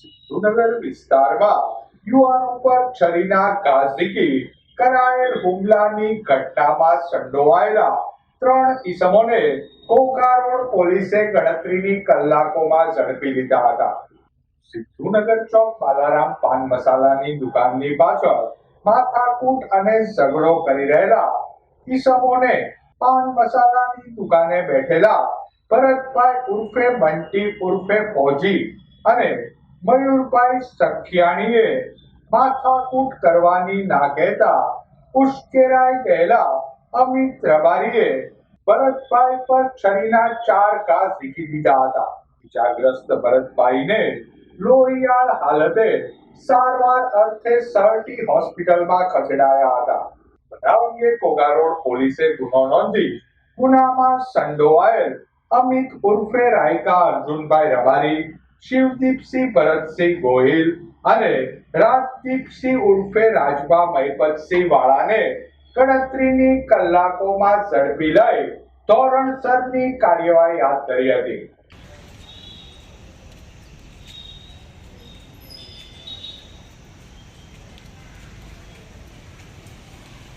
સિદ્ધુનગર વિસ્તારમાં યુવાન ઉપર છરીના કાઝીકી કરાયેલ હુમલાની ઘટનામાં સંડોવાયેલા ત્રણ ઇસમોને કોકારોડ પોલીસે ગણતરીની કલાકોમાં ઝડપી લીધા હતા. સિદ્ધુનગર ચોક બાલારામ પાન મસાલાની દુકાનની પાછળ માથાકૂટ અને ઝઘડો કરી રહેલા ઈસમોને પાન મસાલાની દુકાને બેઠેલા ભરતભાઈ ઉર્ફે બંટી ઉર્ફે ફોજી અને મયુરભાઈ સખિયાણીએ માથાકૂટ કરવાની ના કહેતા ઉશ્કેરાઈ ગયેલા અમિત રબારીએ ભરતભાઈ પર છરીના ચાર ઘા ઝીકી દીધા હતા. ઇજાગ્રસ્ત ભરતભાઈને લોહિયાળ હાલતે સારવાર અર્થે સરટી હોસ્પિટલમાં ખસેડાયા હતા. બનાવીએ કોગારોડ પોલીસે ગુનો નોંધી ગુનામાં સંડોવાયેલ અમિત ઉર્ફે રાયકા અર્જુનભાઈ રબારી શિવદીપસિંહ ભરતસિંહ ગોહિલ અને રાજદીપસિંહ ઉર્ફે રાજભા મહિપતસિંહ વાળાને ગણતરીની કલાકોમાં ઝડપી લઈ ધોરણસરની કાર્યવાહી હાથ ધરી હતી.